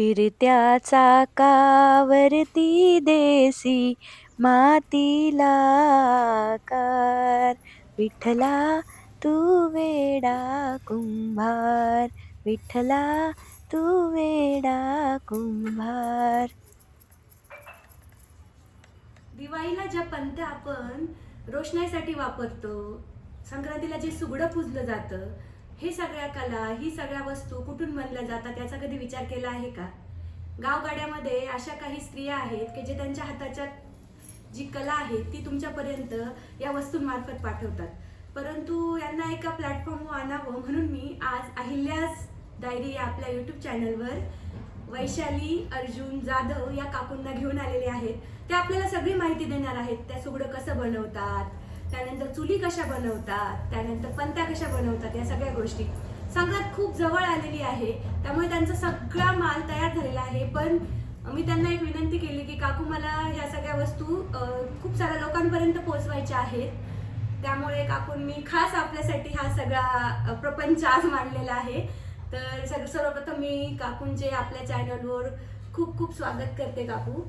फिरत्या चाकावरती देसी मातीला कार विठ्ठला तू वेडा कुंभार. विठ्ठला तू वेडा कुंभार. दिवाळीला ज्या पंत्या आपण रोषणाईसाठी वापरतो संक्रांतीला जे सुगडं पुजलं जातं हे सगळ्या कला ही सगळ्या वस्तू कुठून बनल्या जातात याचा कधी विचार केला आहे का? गावगाड्यामध्ये अशा काही स्त्रिया आहेत की जे त्यांच्या हाताच्या जी कला आहे ती तुमच्यापर्यंत या वस्तूंमार्फत पाठवतात. परंतु यांना एका प्लॅटफॉर्मवर आणावं म्हणून मी आज अहिल्यास डायरी या आपल्या यूट्यूब चॅनलवर वैशाली अर्जुन जाधव या काकूंना घेऊन आलेले आहेत. ते आपल्याला सगळी माहिती देणार आहेत त्या सुगडं कसं बनवतात त्यानंतर चुली कशा बनवतात त्यानंतर पंत्या कशा बनवतात या सगळ्या गोष्टी. संक्रांत खूप जवळ आलेली आहे त्यामुळे त्यांचा सगळा माल तयार झालेला आहे. पण मी त्यांना एक विनंती केली की काकू मला ह्या सगळ्या वस्तू खूप साऱ्या लोकांपर्यंत पोहोचवायच्या आहेत. त्यामुळे काकूंनी खास आपल्यासाठी हा सगळा प्रपंच आज मांडलेला आहे. तर सर्वप्रथम मी काकूंचे आपल्या चॅनलवर खूप खूप स्वागत करते काकू.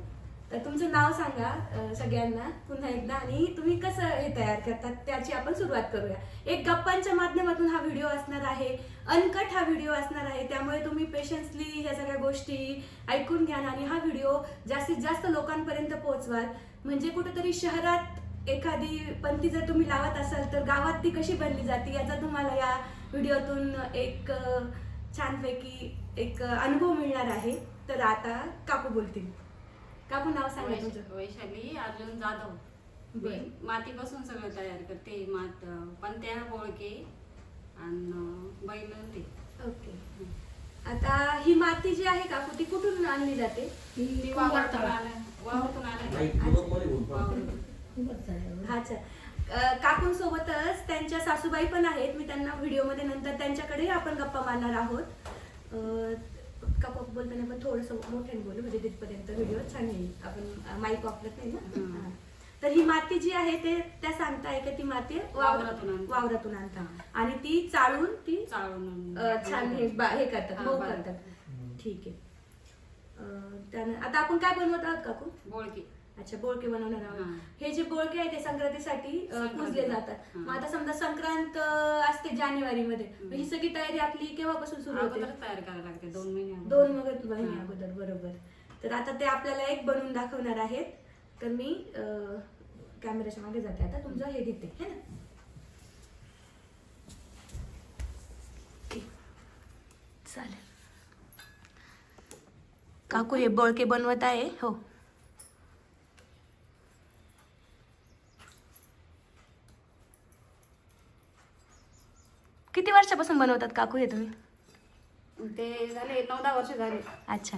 तर तुमचं नाव सांगा सगळ्यांना पुन्हा एकदा. आणि तुम्ही कसं हे तयार करतात त्याची आपण सुरुवात करूया. एक गप्पांच्या माध्यमातून हा व्हिडिओ असणार आहे. अनकट हा व्हिडिओ असणार आहे. त्यामुळे तुम्ही पेशन्सली ह्या सगळ्या गोष्टी ऐकून घ्या आणि हा व्हिडिओ जास्तीत जास्त लोकांपर्यंत पोहोचवाल. म्हणजे कुठेतरी शहरात एखादी पंथी जर तुम्ही लावत असाल तर गावात ती कशी बनली जाते याचा तुम्हाला या व्हिडिओतून एक छानपैकी एक अनुभव मिळणार आहे. तर आता काकू बोलतील. काकू नाव सांगा तुमचं? वैशाली अर्जुन जाधव. बर. मी मातीपासून सगळं तयार करते. मात पंत्या बोळके आणि बैल ते. ओके. आता ही माती जी आहे काकू ती कुठून आणली जाते? ती वावरातून आलं वावरातून आलं अच्छा. अ, काकूंसोबतच त्यांच्या सासूबाई पण आहेत. मी त्यांना व्हिडिओमध्ये नंतर त्यांच्याकडे आपण गप्पा मारणार आहोत. अ, काकू बोलताना पण थोडंसं मोठ्याने बोलू म्हणजे तिथपर्यंत व्हिडिओ छान येईल. आपण माईक वापरत नाही ना. हा. तर ही माती जी आहे ते त्या सांगताय का ती माती? वावरातून आणतात. वावरातून आणतात. आणि ती चाळून ती चाळून अ, छान हे बा- हे करतात हा, मऊ बारीक. करतात. ठीक आहे. अ, त्यानं आता आपण काय बनवत आहोत काकू? बोळके अच्छा बोळके बनवणार आहोत हा. जे बोळके आहे ते संक्रांतीसाठी. पुजले जातात. मग आता समजा संक्रांत असते जानेवारी मध्ये मग ही सगळी तयारी आपली केव्हापासून सुरू होते तयार करायला लागते दोन महिने. दोन मग महिने. अगोदर बरोबर तर आता ते आपल्याला एक बनवून दाखवणार आहेत तर मी कॅमेऱ्याच्या मागे जाते आता तुमचं हे घेते है ना. चालेल काकू हे बोळके बनवत आहे हो किती वर्षापासून बनवतात? काकू हे तुम्ही? ते झाले नऊ दहा वर्ष झाले. अच्छा.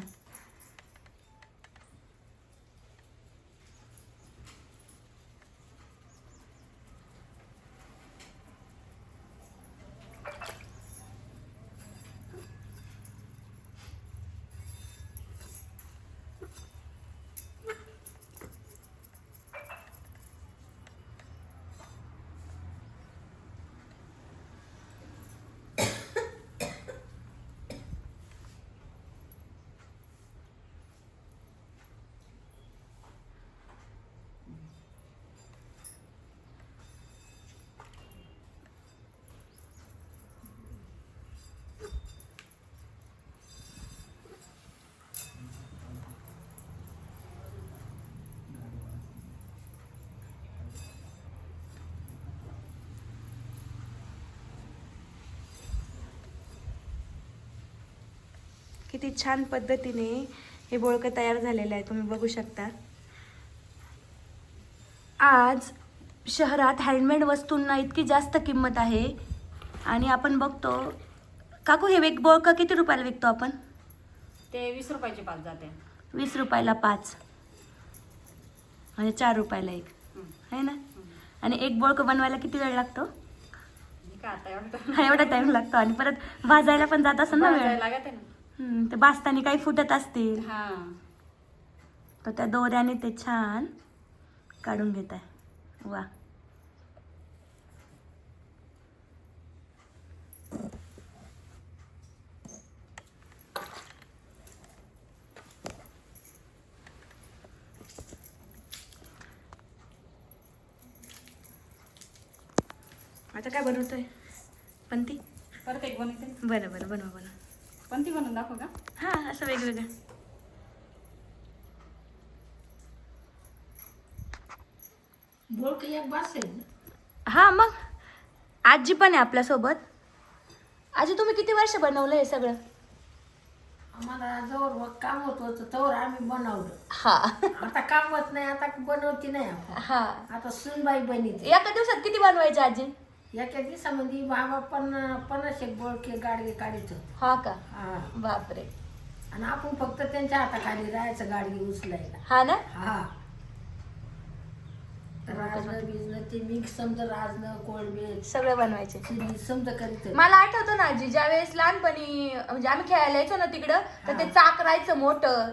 किती छान पद्धतीने हे बोळकं तयार झालेलं आहे तुम्ही बघू शकता. आज शहरात हँडमेड वस्तूंना इतकी जास्त किंमत आहे आणि आपण बघतो काकू हे एक बोळकं किती रुपयाला विकतो आपण? ते वीस रुपयाचे पाच जाते. वीस रुपयाला पाच. म्हणजे चार रुपयाला एक. आहे ना? आणि एक बोळकं बनवायला किती वेळ लागतो? एवढं टाइम लागतो. आणि परत भाजायला पण जात असेल ना वेळ? लागत आहे ना. हम्म, ते बासतानी काही फुटत असतील. तर त्या दोऱ्याने ते छान काढून घेत आहे. वा. आता काय बनवतोय? पण ती परत एक बनवते. बरं बरं बनवा बनवा. पण ती बनवून दाखव का? हां असं वेगवेगळं बोलक एक बास आहे. ना हां मग. आजी पण आहे आपल्यासोबत. आजी तुम्ही किती वर्ष बनवलं हे सगळं? आम्हाला जवळ काम होत होतं तवर आम्ही बनवलं. हा. आता काम होत नाही आता बनवती नाही आपण. हा. आता सुनबाई बनीते एका दिवसात किती बनवायचे आजी? एका दिवसामध्ये बाबा पण पन्नास एक बोळके गाडगे काढीत होते. हा का? हा. बापरे. आणि आपण फक्त त्यांच्या हाताखाली राहायचं गाडगे उचलायला. हा ना? हा. तर राजनं बिजनं ते मिक्स समजा राजनं कोळबे सगळं बनवायचे. चिली समजा करीत. मला आठवतं ना आजी ज्यावेळेस लहानपणी म्हणजे आम्ही खेळायला यायचो ना तिकडं तर ते चाक राहायचं मोठं.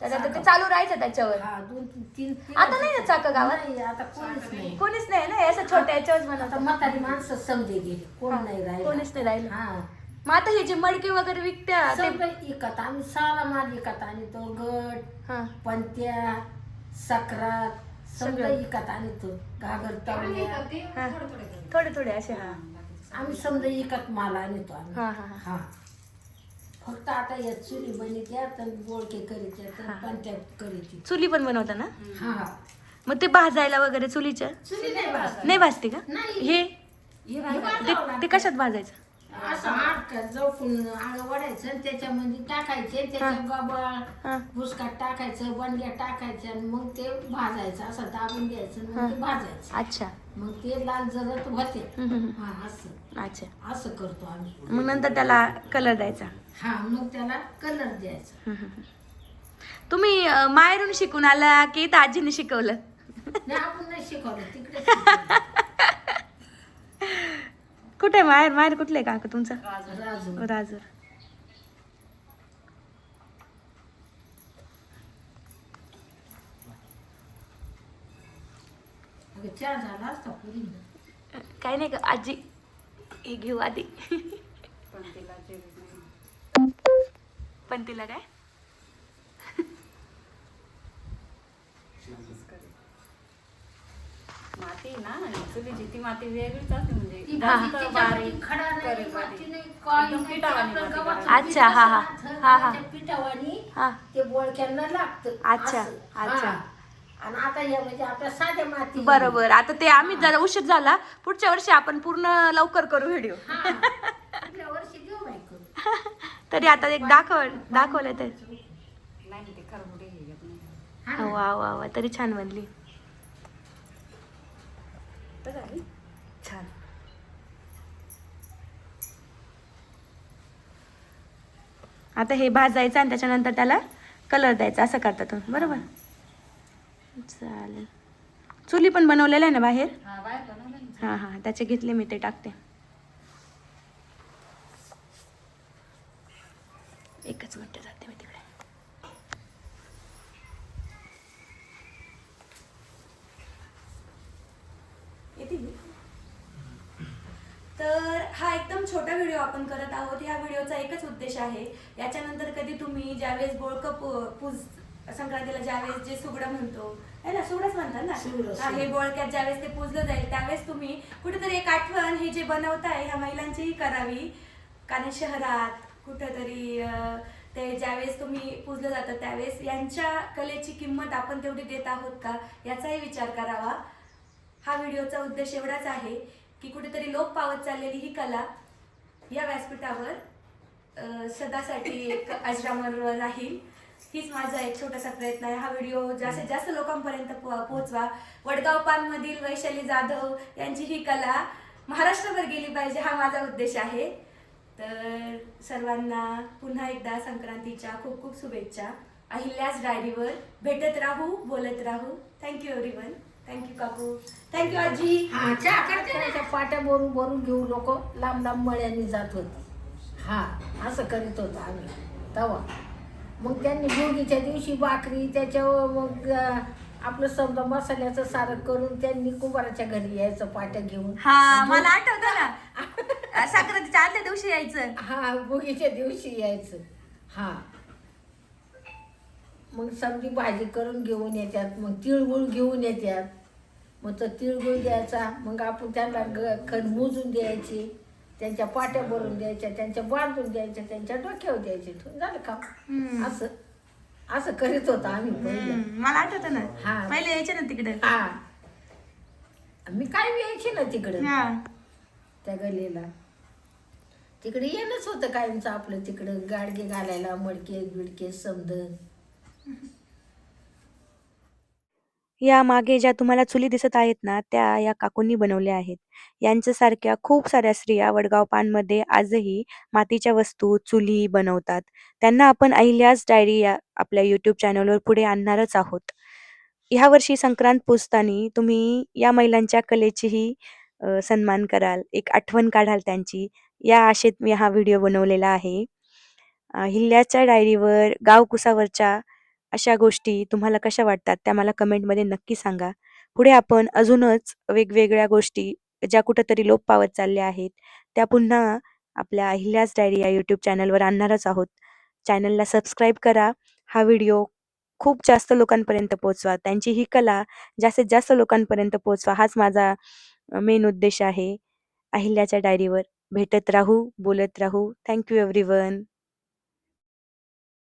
तर आता ते चालू राहायचं त्याच्यावर. हा दोन तीन तीन तीन- आता नाही ना चाकं गावात? नाही आता कोणीच नाही. कोणीच नाही ना असं छोट्या याच्यावर आता बनवतात म्हातारी माणसं समजे गेली. कोण नाही राहिलं. कोणीच नाही राहिलं. हा. मग आता हे जे मडके वगैरे विकत्या ते सगळं इकत आम्ही सारा माल इकत आणि तो गट हा. पंत्या सक्रात सगळं. सगळं. इकत आणि तो घागर तवल्या हा. थोडे थोडे असे. हा. आम्ही समजा इकत माल आणतो आम्ही. हा हा हा. हा. फक्त आता या चुली बनीत्या तर बोळके करीत्या तर हा. पंत्या करीती चुली पण बनवता ना? हा. मग ते भाजायला वगैरे चुलीच्या? चुली नाही भाजत. नाही भाजते का? नाही. हे? हे ते कशात भाजायचं? असं जपून आळ वडायचं आणि त्याच्यामध्ये टाकायचे हा. गबाळ टाकायचं बनग्या आणि मग ते भाजायचं असं दाबून द्यायचं आणि मग ते भाजायचं. अच्छा. मग ते लाल जरत होते. हम्म, हम्म, हा असं. अच्छा. असं करतो आम्ही. मग नंतर त्याला कलर द्यायचा. हा मग त्याला कलर द्यायचा. हम्म, हम्म. तुम्ही अं, माहेरून शिकून आला की इथं आजीने शिकवलं? नाही आपण नाही शिकवलं तिकडे कुठे माहेर माहेर कुठलं आहे काका तुमचं? राजू राजूर. पुरी. काही नाही का आजी हे घेऊ आधी. पण तिला काय? माती ना चुलीची ती माती वेगळीच असते म्हणजे ती जास्त बारीक करेल माती एकदम माती करायची. अच्छा, हा, हा. हा, हा. असं पिठावानी हा ते बोळक्यांना लागतं अच्छा, असं. अच्छा. आणि आता या म्हणजे आपल्या साध्या माती बरोबर आता ते आम्ही जरा उशीर झाला पुढच्या वर्षी आपण पूर्ण लवकर करू व्हिडिओ हा. पुढल्या वर्षी देऊ बाई करून. तरी आता एक दाखव दाखवलं नाही ते खरबुडे हे येत नाही हा ना. वा वा वा तरी छान बनली तर झाली. छान आता हे भाजायचं आणि त्याच्यानंतर त्याला कलर द्यायचा असं करता तुम्ही बरोबर? चालेल. चुली पण बनवलेलं आहे ना बाहेर? हा. हां हां. त्याचे घेतले मी ते टाकते. एकच मिनटं जाते मी तिकडे येते मी. तर हा एकदम छोटा व्हिडिओ आपण करत आहोत. ह्या व्हिडिओचा एकच उद्देश आहे. याच्यानंतर कधी तुम्ही ज्यावेळेस बोळकं पूज संक्रांतीला ज्यावेळेस जे सुगडं म्हणतो है ना? सुगडंच म्हणतात ना? हा, हे बोळक्यात ज्यावेळेस ते पूजलं जाईल त्यावेळेस तुम्ही कुठेतरी एक आठवण हे जे बनवताय ह्या महिलांचीही करावी. कारण शहरात कुठेतरी ते ज्यावेळेस तुम्ही पूजलं जातं त्यावेळेस यांच्या कलेची किंमत आपण तेवढी देत आहोत का? याचाही विचार करावा. हा व्हिडिओचा उद्देश एवढाच आहे. की कुठेतरी लोप पावत चाललेली ही कला या व्यासपीठावर सदासाठी एक अजरामर राहील. हीच माझा एक छोटासा प्रयत्न आहे. हा व्हिडिओ जास्तीत जास्त लोकांपर्यंत पो- पोहोचवा. वडगाव पानमधील वैशाली जाधव यांची ही कला महाराष्ट्रभर गेली पाहिजे हा माझा उद्देश आहे. तर सर्वांना पुन्हा एकदा संक्रांतीच्या खूप खूप शुभेच्छा. अहिल्यास डायरीवर भेटत राहू बोलत राहू. Thank you everyone thank you काकू. थँक्यू आजी. हा चहा करते ना. त्या पाट्या भरून भरून घेऊन लोक लांब लांब मळ्यानी जात होते. हा असं करीत होतो आम्ही. तवा. मग त्यांनी भोगीच्या दिवशी भाकरी त्याच्यावर मग आपलं समजा मसाल्याचं सारं करून त्यांनी कुंभाराच्या घरी यायचं पाट्या घेऊन. हा मला आठवतं ना. संक्रांतीच्या आदल्या दिवशी यायचं. हा भोगीच्या दिवशी यायचं. हा. मग समजी भाजी करून घेऊन येतात मग तिळगुळ घेऊन येतात मग तो तिळगुळ द्यायचा मग आपण त्यांना ग खण मोजून द्यायची त्यांच्या पाट्या भरून द्यायच्या त्यांच्या बांधून द्यायच्या त्यांच्या डोक्यावर द्यायचे. झालं का. असं असं करीत होतो आम्ही पहिलं. मला आठवत ना. हा. पहिले यायचे ना तिकडे. हा. मी काय यायची ना तिकडं. हा. त्या गलीला. तिकडे येणंच होतं कायमचं आपलं तिकडं. गाडगे घालायला मडके बिडके समद. या मागे ज्या तुम्हाला चुली दिसत आहेत ना त्या या काकूंनी बनवल्या आहेत. यांच्यासारख्या खूप साऱ्या स्त्रिया वडगाव पानमध्ये आजही मातीच्या वस्तू चुली बनवतात. त्यांना आपण अहिल्यास डायरी या आपल्या युट्यूब चॅनलवर पुढे आणणारच आहोत. ह्या वर्षी संक्रांत पुजतानी तुम्ही या महिलांच्या कलेचीही अ, सन्मान कराल. एक आठवण काढाल त्यांची. या आशेत मी हा व्हिडिओ बनवलेला आहे. अहिल्याच्या डायरीवर गावकुसावरच्या अशा गोष्टी तुम्हाला कशा वाटतात त्या मला कमेंटमध्ये नक्की सांगा. पुढे आपण अजूनच वेगवेगळ्या गोष्टी ज्या कुठंतरी लोप पावत चालल्या आहेत त्या पुन्हा आपल्या अहिल्याच डायरी या यूट्यूब चॅनलवर आणणारच आहोत. चॅनलला सबस्क्राईब करा हा व्हिडिओ खूप जास्त लोकांपर्यंत पोहोचवा. त्यांची ही कला जास्तीत जास्त लोकांपर्यंत पोहोचवा हाच माझा मेन उद्देश आहे. अहिल्याच्या डायरीवर भेटत राहू बोलत राहू. Thank you everyone